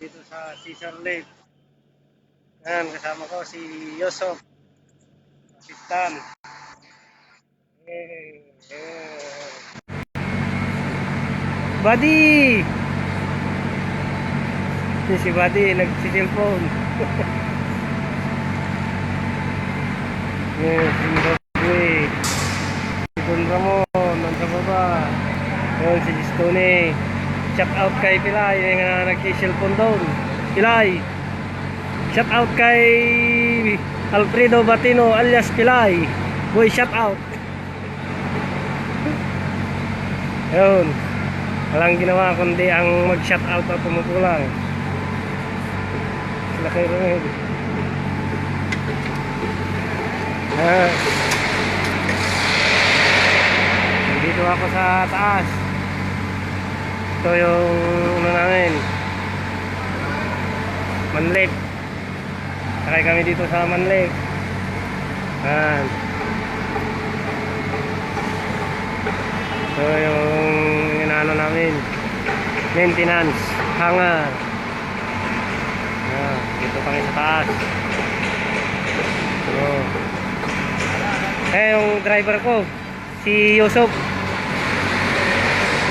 dito sa Caesar Lake. Yan, kasama ko si Yosop. Kapitan. Eh, eh. Buddy! Si Buddy, nagsisilphone. yes, si Buddy. Si Don Ramon, nasa baba. Yun, si Gistone. Shout out kay Pilay, yung uh, nagsisilphone doon. Pilay! Shout out kay Alfredo Batino alias Pilay. Boy, shout out. Yun. Walang ginawa kundi ang mag-shout out at tumutulang. Sila kay Romel. Ah. Nandito ako sa taas. Ito yung ano namin. Manlake. Sakay kami dito sa Manlake. Yan. Ito yung inaano namin. Maintenance. Hangar. Yan. Dito kami sa taas. So, eh, yung driver ko, si Yusuf.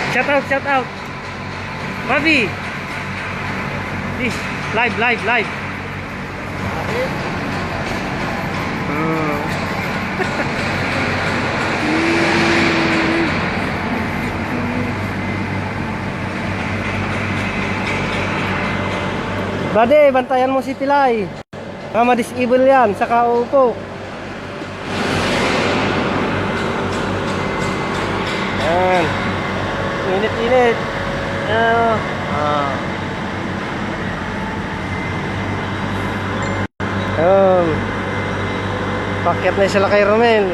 Shout out, shout out. Mabi. This, live, live, live. Hmm. Bade, bantayan mo si Pilay. Mama disable yan, saka upo. Yan. Init-init. Ah. Ah. Ayun. Pakyat na sila kay Romel.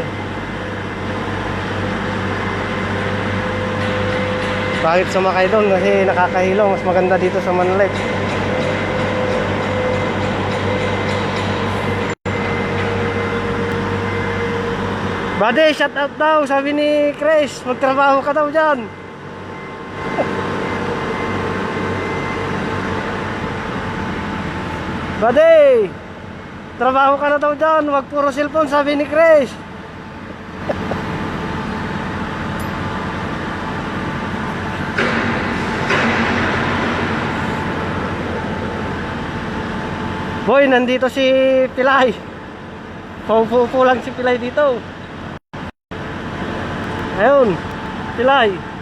Bakit sumakay doon? Kasi nakakahilo. Mas maganda dito sa Manlek. Bade, shout out daw. Sabi ni Chris, magtrabaho ka daw dyan. Bade, trabaho ka na daw dyan. Wag puro cellphone, sabi ni Chris. Boy, nandito si Pilay. Paupo lang si Pilay dito. Ayun, Pilay.